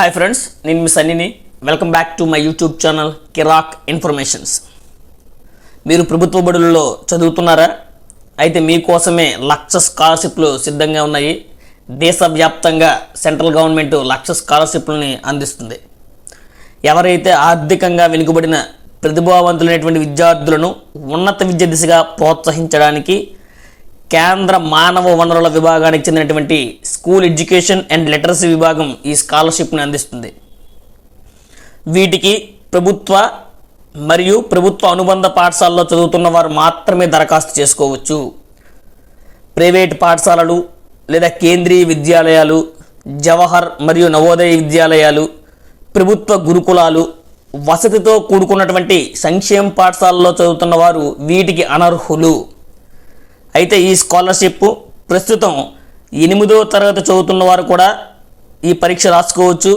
Hi friends నేను మీ సన్నిని. Welcome back to my YouTube channel Kirik informations మీరు ప్రభుత్వ బడులలో చదువుతున్నారా? అయితే మీకోసమే లక్ష స్కాలర్షిప్లు సిద్ధంగా ఉన్నాయి. దేశవ్యాప్తంగా సెంట్రల్ గవర్నమెంట్ లక్ష స్కాలర్షిప్లని అందిస్తుంది. ఎవరైతే ఆర్థికంగా వెనుకబడిన ప్రతిభావంతులైనటువంటి విద్యార్థులను ఉన్నత విద్య దిశగా ప్రోత్సహించడానికి కేంద్ర మానవ వనరుల విభాగానికి చెందినటువంటి స్కూల్ ఎడ్యుకేషన్ అండ్ లిటరసీ విభాగం ఈ స్కాలర్షిప్ని అందిస్తుంది. వీటికి ప్రభుత్వ మరియు ప్రభుత్వ అనుబంధ పాఠశాలలో చదువుతున్న వారు మాత్రమే దరఖాస్తు చేసుకోవచ్చు. ప్రైవేట్ పాఠశాలలు లేదా కేంద్రీయ విద్యాలయాలు జవహర్ మరియు నవోదయ విద్యాలయాలు ప్రభుత్వ గురుకులాలు వసతితో కూడుకున్నటువంటి సంక్షేమ పాఠశాలలో చదువుతున్న వారు వీటికి అనర్హులు. అయితే ఈ స్కాలర్షిప్ ప్రస్తుతం ఎనిమిదో తరగతి చదువుతున్న వారు కూడా ఈ పరీక్ష రాసుకోవచ్చు.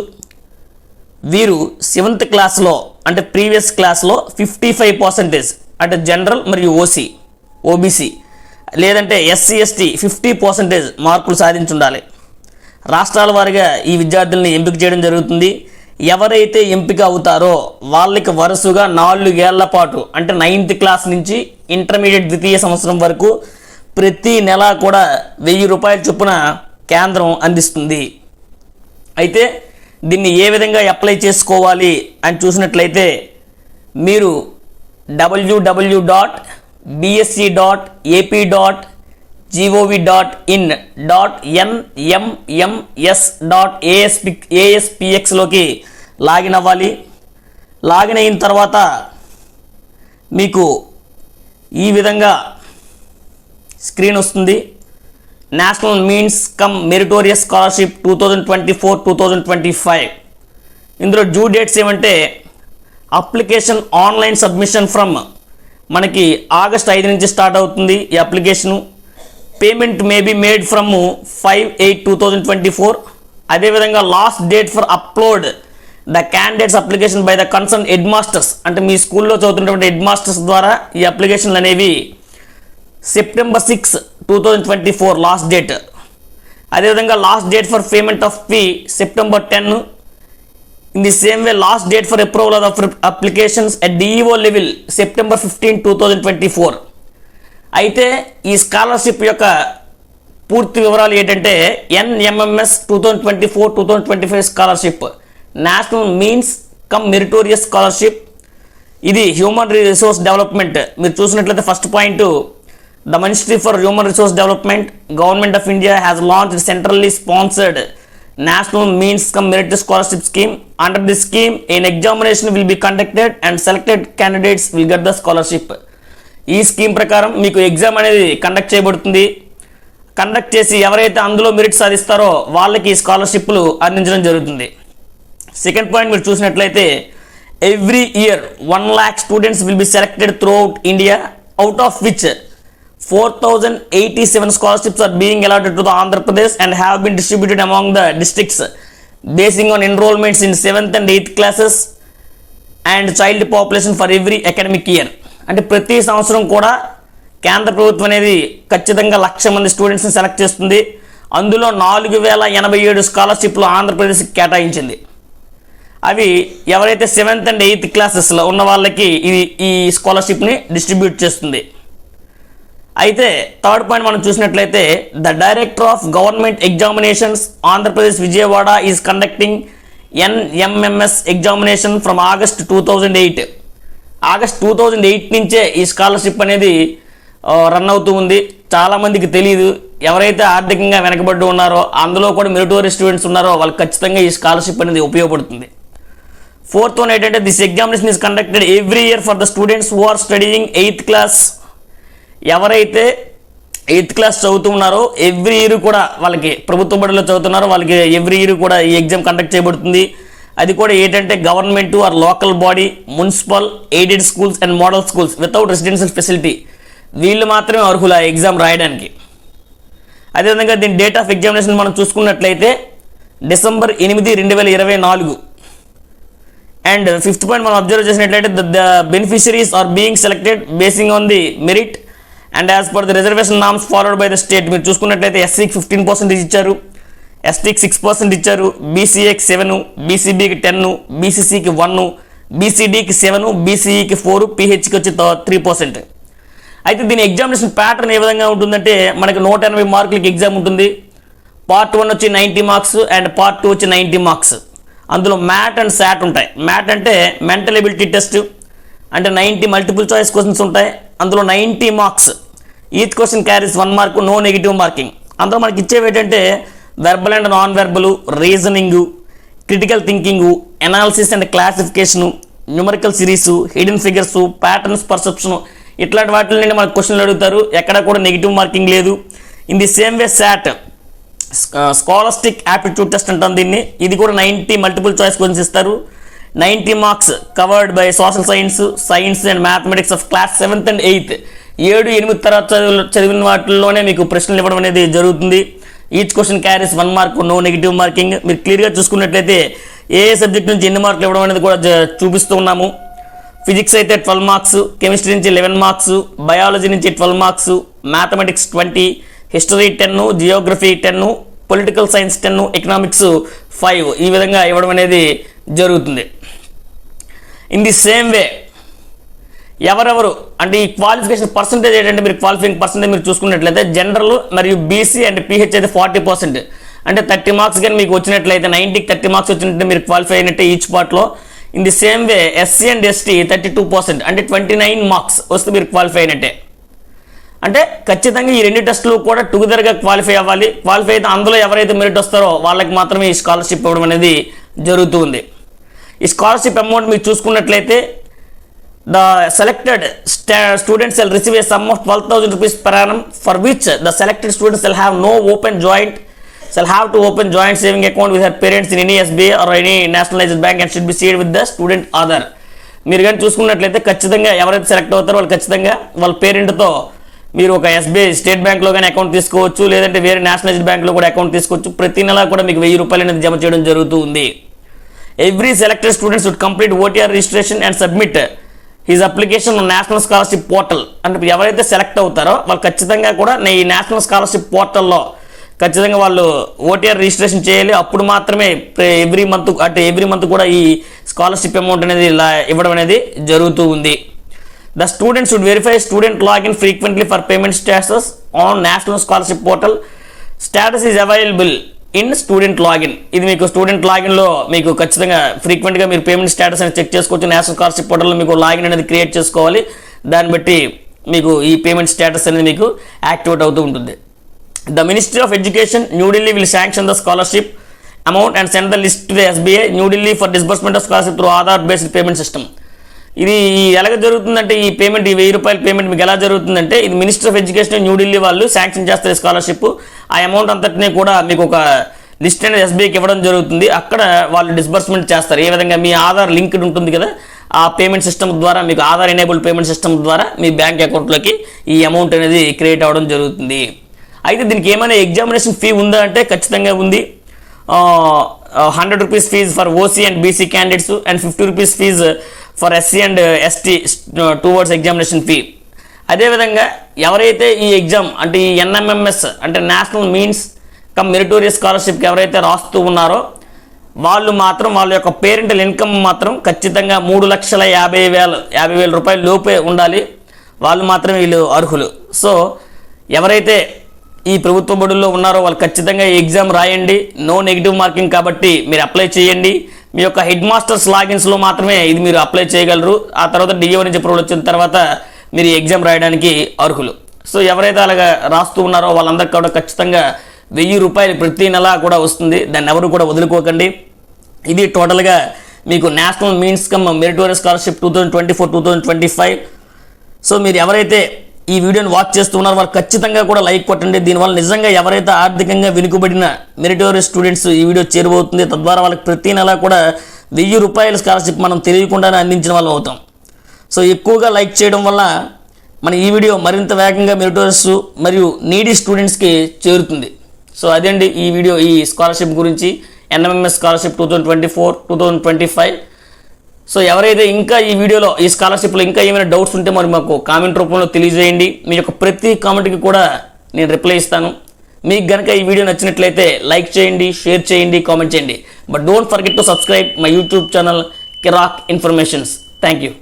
వీరు సెవెంత్ క్లాస్లో అంటే ప్రీవియస్ క్లాస్లో ఫిఫ్టీ ఫైవ్ పర్సెంటేజ్ అంటే జనరల్ మరియు ఓసీ ఓబీసీ లేదంటే ఎస్సీ ఎస్టీ ఫిఫ్టీ పర్సెంటేజ్ మార్కులు సాధించి ఉండాలి రాష్ట్రాల వారిగా ఈ విద్యార్థుల్ని ఎంపిక చేయడం జరుగుతుంది. ఎవరైతే ఎంపిక అవుతారో వాళ్ళకి వరుసగా నాలుగేళ్ళ పాటు అంటే నైన్త్ క్లాస్ నుంచి ఇంటర్మీడియట్ ద్వితీయ సంవత్సరం వరకు ప్రతి నెల కూడా వెయ్యి రూపాయల చొప్పున కేంద్రం అందిస్తుంది. అయితే దీన్ని ఏ విధంగా అప్లై చేసుకోవాలి అని చూసినట్లయితే మీరు WWW dot BSC dot AP dot GOV dot in dot NMMS dot ASP ఏఎస్పిఎక్స్లోకి login అవ్వాలి. లాగిన్ అయిన తర్వాత మీకు ఈ విధంగా స్క్రీన్ వస్తుంది. National means cum meritorious scholarship two thousand twenty four two thousand twenty five. ఇందులో డ్యూ డేట్స్ ఏమంటే application online submission from మనకి ఆగస్ట్ ఐదు నుంచి స్టార్ట్ అవుతుంది ఈ application. Payment may be made from five eight two thousand twenty four. అదేవిధంగా last date for upload the candidates application by the concern headmasters అంటే మీ స్కూల్లో చదువుతున్నటువంటి హెడ్ మాస్టర్స్ ద్వారా ఈ అప్లికేషన్లు అనేవి September six two thousand twenty four last date అదేవిధంగా last date for payment of fee September ten in the same way last date for approval of applications at DEO level September fifteen two thousand twenty four అయితే ఈ scholarship యొక్క పూర్తి వివరాలు ఏంటంటే NMMS two thousand twenty four two thousand twenty five scholarship national means cum meritorious scholarship ఇది human resource development మీరు చూసినట్లయితే first point the ministry for human resource development government of India has launch centrally sponsored national means cum merit scholarship scheme under the scheme N examination will be conducted and selected candidates will get the scholarship ఈ scheme ప్రకారం మీకు exam అనేది conduct చేయబడుతుంది. Conduct చేసి ఎవరైతే అందులో merit సాధిస్తారో వాళ్ళకి ఈ స్కాలర్షిప్లు అందించడం జరుగుతుంది. సెకండ్ పాయింట్ మీరు చూసినట్లయితే every year one lakh students will be selected through India out of which four thousand eighty seven scholarships are the Andhra Pradesh and Andhra Pradesh and distributed been the districts. The districts basing on enrolments in seventh and eighth classes and child population for every academic అంటే ప్రతి సంవత్సరం కూడా కేంద్ర ప్రభుత్వం అనేది ఖచ్చితంగా లక్ష మంది స్టూడెంట్స్ని సెలెక్ట్ చేస్తుంది. అందులో నాలుగు వేల ఎనభై ఏడు స్కాలర్షిప్లు ఆంధ్రప్రదేశ్కి కేటాయించింది. అవి ఎవరైతే సెవెంత్ అండ్ ఎయిత్ క్లాసెస్లో ఉన్న వాళ్ళకి ఇది ఈ స్కాలర్షిప్ని డిస్ట్రిబ్యూట్ చేస్తుంది. అయితే థర్డ్ పాయింట్ మనం చూసినట్లయితే the director of government examinations Andhra Pradesh Vijayawada is conducting NMMS examination from August two thousand eight. August two thousand eight నుంచే ఈ స్కాలర్షిప్ అనేది రన్ అవుతూ ఉంది. చాలామందికి తెలియదు ఎవరైతే ఆర్థికంగా వెనకబడి ఉన్నారో అందులో కూడా మిలిటరీ స్టూడెంట్స్ ఉన్నారో వాళ్ళకి ఖచ్చితంగా ఈ స్కాలర్షిప్ అనేది ఉపయోగపడుతుంది. ఫోర్త్ వన్ ఏంటంటే this examination is conducted every year for the students who are studying eighth class ఎవరైతే ఎయిత్ క్లాస్ చదువుతున్నారో ఎవ్రీ ఇయర్ కూడా వాళ్ళకి ప్రభుత్వ బడిలో చదువుతున్నారో వాళ్ళకి ఎవ్రీ ఇయర్ కూడా ఈ ఎగ్జామ్ కండక్ట్ చేయబడుతుంది. అది కూడా ఏంటంటే government or local body municipal aided schools and model schools without residential facility వీళ్ళు మాత్రమే అర్హులు ఆ ఎగ్జామ్ రాయడానికి. అదేవిధంగా దీని డేట్ ఆఫ్ ఎగ్జామినేషన్ మనం చూసుకున్నట్లయితే డిసెంబర్ ఎనిమిది రెండు వేల ఇరవై నాలుగు. అండ్ ఫిఫ్త్ పాయింట్ మనం అబ్జర్వ్ చేసినట్లయితే the beneficiaries are being selected basing on the merit and as per the reservation norms followed by the state మీరు చూసుకున్నట్లయితే ఎస్సీకి ఫిఫ్టీన్ పర్సెంటేజ్ ఇచ్చారు. ఎస్టీకి సిక్స్ పర్సెంట్ ఇచ్చారు. బీసీఏకి సెవెన్ బీసీబీకి టెన్ బీసీసీకి వన్ బీసీడీకి సెవెన్ బీసీఈకి ఫోర్ పీహెచ్కి వచ్చి త్రీ పర్సెంట్ అయితే దీని ఎగ్జామినేషన్ ప్యాటర్న్ ఏ విధంగా ఉంటుందంటే మనకి నూట ఎనభై మార్కులకి ఎగ్జామ్ ఉంటుంది. పార్ట్ వన్ వచ్చి ninety marks and part two వచ్చి నైంటీ మార్క్స్ అందులో మ్యాట్ అండ్ శాట్ ఉంటాయి. మ్యాట్ అంటే మెంటల్ ఎబిలిటీ టెస్ట్ అంటే నైంటీ మల్టిపుల్ చాయిస్ క్వశ్చన్స్ ఉంటాయి. అందులో ninety marks each question carries one mark no negative marking అందులో మనకి ఇచ్చేవి ఏంటంటే verbal and non verbal reasoning critical thinking analysis and classification numerical series hidden figures patterns perception ఇట్లాంటి వాటి నుండి మనకు క్వశ్చన్లు అడుగుతారు. ఎక్కడ కూడా నెగిటివ్ మార్కింగ్ లేదు. In the same way SAT scholastic aptitude test అంటాం దీన్ని. ఇది కూడా నైంటీ మల్టిపుల్ చాయిస్ క్వశ్చన్స్ ఇస్తారు. Ninety marks covered by social science science and mathematics of class seventh and eighth. ఏడు ఎనిమిది తరగతి చదువు చదివిన వాటిల్లోనే మీకు ప్రశ్నలు ఇవ్వడం అనేది జరుగుతుంది. Each question carries one mark no negative marking మీరు క్లియర్గా చూసుకున్నట్లయితే ఏ ఏ సబ్జెక్ట్ నుంచి ఎన్ని మార్కులు ఇవ్వడం అనేది కూడా చూపిస్తూ ఉన్నాము. ఫిజిక్స్ అయితే ట్వెల్వ్ మార్క్స్ కెమిస్ట్రీ నుంచి లెవెన్ మార్క్స్ బయాలజీ నుంచి twelve marks mathematics twenty history ten geography ten political science ten economics five ఈ విధంగా ఇవ్వడం అనేది జరుగుతుంది. ఇన్ ది సేమ్ వే ఎవరెవరు? అంటే ఈ క్వాలిఫికేషన్ పర్సంటేజ్ ఏంటంటే మీరు క్వాలిఫైయింగ్ పర్సంటేజ్ మీరు చూసుకున్నట్లయితే జనరల్ మరియు బీసీ అండ్ పీహెచ్ అయితే ఫార్టీ పర్సెంట్ అంటే థర్టీ మార్క్స్ కానీ మీకు వచ్చినట్లయితే నైంటీకి థర్టీ మార్క్స్ వచ్చినట్టు మీరు క్వాలిఫై అయినట్టే ఈచ్ పార్ట్లో in the same way SC and ST thirty two percent అంటే ట్వంటీ నైన్ మార్క్స్ వస్తే మీరు క్వాలిఫై అయినట్టే. అంటే ఖచ్చితంగా ఈ రెండు టెస్టులు కూడా టుగెదర్గా క్వాలిఫై అవ్వాలి. క్వాలిఫై అయితే అందులో ఎవరైతే మెరిట్ వస్తారో వాళ్ళకి మాత్రమే ఈ స్కాలర్షిప్ ఇవ్వడం అనేది జరుగుతూ ఉంది. ఈ స్కాలర్షిప్ అమౌంట్ మీరు చూసుకున్నట్లయితే the selected students will receive a sum of twelve thousand rupees per annum for which the selected students will have no open joint shall have to open joint saving account with her parents in any SB or any nationalised bank and should be seed with the student Aadhaar మీరు కానీ చూసుకున్నట్లయితే ఖచ్చితంగా ఎవరైతే select అవుతారో వాళ్ళు ఖచ్చితంగా వాళ్ళ పేరెంట్తో మీరు ఒక ఎస్బీఐ స్టేట్ బ్యాంక్లో కానీ అకౌంట్ తీసుకోవచ్చు లేదంటే వేరే నేషనలైజ్డ్ బ్యాంక్లో కూడా అకౌంట్ తీసుకోవచ్చు. ప్రతి నెలా కూడా మీకు వెయ్యి రూపాయలు అనేది జమ చేయడం జరుగుతుంది every selected students would complete OTR registration and submit his application national scholarship portal అంటే ఎవరైతే సెలెక్ట్ అవుతారో వాళ్ళు ఖచ్చితంగా కూడా ఈ నేషనల్ స్కాలర్షిప్ పోర్టల్లో ఖచ్చితంగా వాళ్ళు ఓటీఆర్ రిజిస్ట్రేషన్ చేయాలి. అప్పుడు మాత్రమే ఎవ్రీ మంత్ అంటే ఎవ్రీ మంత్ కూడా ఈ స్కాలర్షిప్ అమౌంట్ అనేది ఇలా ఇవ్వడం అనేది జరుగుతూ ఉంది. The student should verify student login frequently for payment status on national scholarship portal status is available in student login ఇది మీకు స్టూడెంట్ లాగిన్లో మీకు ఖచ్చితంగా ఫ్రీక్వెంట్గా మీరు పేమెంట్ స్టేటస్ అనేది చెక్ చేసుకోవచ్చు. నేషనల్ స్కాలర్షిప్ పోర్టల్లో మీకు లాగిన్ అనేది క్రియేట్ చేసుకోవాలి. దాన్ని బట్టి మీకు ఈ పేమెంట్ స్టేటస్ అనేది మీకు యాక్టివేట్ అవుతూ ఉంటుంది. The ministry of education New Delhi will sanction the scholarship amount and send the list to the SBI New Delhi for disbursement of scholarship through Aadhaar based payment system ఇది ఎలాగ జరుగుతుందంటే ఈ payment ఈ వెయ్యి రూపాయల payment మీకు ఎలా జరుగుతుందంటే ఇది మినిస్టర్ ఆఫ్ ఎడ్యుకేషన్ న్యూఢిల్లీ వాళ్ళు శాంక్షన్ చేస్తారు స్కాలర్షిప్. ఆ అమౌంట్ అంతటినీ కూడా మీకు ఒక లిస్ట్ అనేది ఎస్బీఐకి ఇవ్వడం జరుగుతుంది. అక్కడ వాళ్ళు డిస్బర్స్మెంట్ చేస్తారు. ఏ విధంగా మీ ఆధార్ లింక్డ్ ఉంటుంది కదా ఆ పేమెంట్ సిస్టమ్ ద్వారా మీకు ఆధార్ ఎనేబుల్ పేమెంట్ సిస్టమ్ ద్వారా మీ బ్యాంక్ అకౌంట్లోకి ఈ అమౌంట్ అనేది క్రియేట్ అవ్వడం జరుగుతుంది. అయితే దీనికి ఏమైనా ఎగ్జామినేషన్ ఫీ ఉందా అంటే ఖచ్చితంగా ఉంది. Hundred rupees fees for OC and BC candidates and fifty rupees fees for SC and ST towards examination fee అదేవిధంగా ఎవరైతే ఈ ఎగ్జామ్ అంటే ఈ ఎన్ఎంఎంఎస్ అంటే నేషనల్ మీన్స్ కమ్ మెరిటోరియస్ స్కాలర్షిప్కి ఎవరైతే రాస్తూ ఉన్నారో వాళ్ళు మాత్రం వాళ్ళ యొక్క పేరెంటల్ ఇన్కమ్ మాత్రం ఖచ్చితంగా మూడు లక్షల యాభై వేల యాభై వేల రూపాయల లోపే ఉండాలి. వాళ్ళు మాత్రం వీళ్ళు అర్హులు. సో ఎవరైతే ఈ ప్రభుత్వ బడుల్లో ఉన్నారో వాళ్ళు ఖచ్చితంగా ఈ ఎగ్జామ్ రాయండి. నో నెగిటివ్ మార్కింగ్ కాబట్టి మీరు అప్లై చేయండి. మీ యొక్క హెడ్ మాస్టర్స్ లాగిన్స్లో మాత్రమే ఇది మీరు అప్లై చేయగలరు. ఆ తర్వాత డిఓ నుంచి అప్రూవల్ వచ్చిన తర్వాత మీరు ఎగ్జామ్ రాయడానికి అర్హులు. సో ఎవరైతే అలాగా రాస్తూ ఉన్నారో వాళ్ళందరికీ కూడా ఖచ్చితంగా వెయ్యి రూపాయలు ప్రతి నెల కూడా వస్తుంది. దాన్ని ఎవరు కూడా వదులుకోకండి. ఇది టోటల్గా మీకు national means cum meritorious scholarship two thousand twenty four two thousand twenty five. So మీరు ఎవరైతే ఈ వీడియోని వాచ్ చేస్తున్నారు వాళ్ళు ఖచ్చితంగా కూడా లైక్ కొట్టండి. దీనివల్ల నిజంగా ఎవరైతే ఆర్థికంగా వెనుకబడిన మెరిటోరియస్ స్టూడెంట్స్ ఈ వీడియో చేరువవుతుంది తద్వారా వాళ్ళకి ప్రతి నెల కూడా వెయ్యి రూపాయల స్కాలర్షిప్ మనం తెలియకుండానే అందించిన వాళ్ళం అవుతాం. సో ఎక్కువగా లైక్ చేయడం వల్ల మన ఈ వీడియో మరింత వేగంగా మెరిటోరియస్ మరియు నీడీ స్టూడెంట్స్కి చేరుతుంది. సో అదండి ఈ వీడియో ఈ స్కాలర్షిప్ గురించి. NMMS scholarship two thousand twenty four two thousand twenty five so ఎవరైతే ఇంకా ఈ వీడియోలో ఈ స్కాలర్షిప్లో ఇంకా ఏమైనా డౌట్స్ ఉంటే మరి మాకు కామెంట్ రూపంలో తెలియజేయండి. మీ యొక్క ప్రతి కామెంట్కి కూడా నేను రిప్లై ఇస్తాను. మీకు గనక ఈ వీడియో నచ్చినట్లయితే లైక్ చేయండి షేర్ చేయండి కామెంట్ చేయండి. But don't forget to subscribe my YouTube channel Kirik informations thank you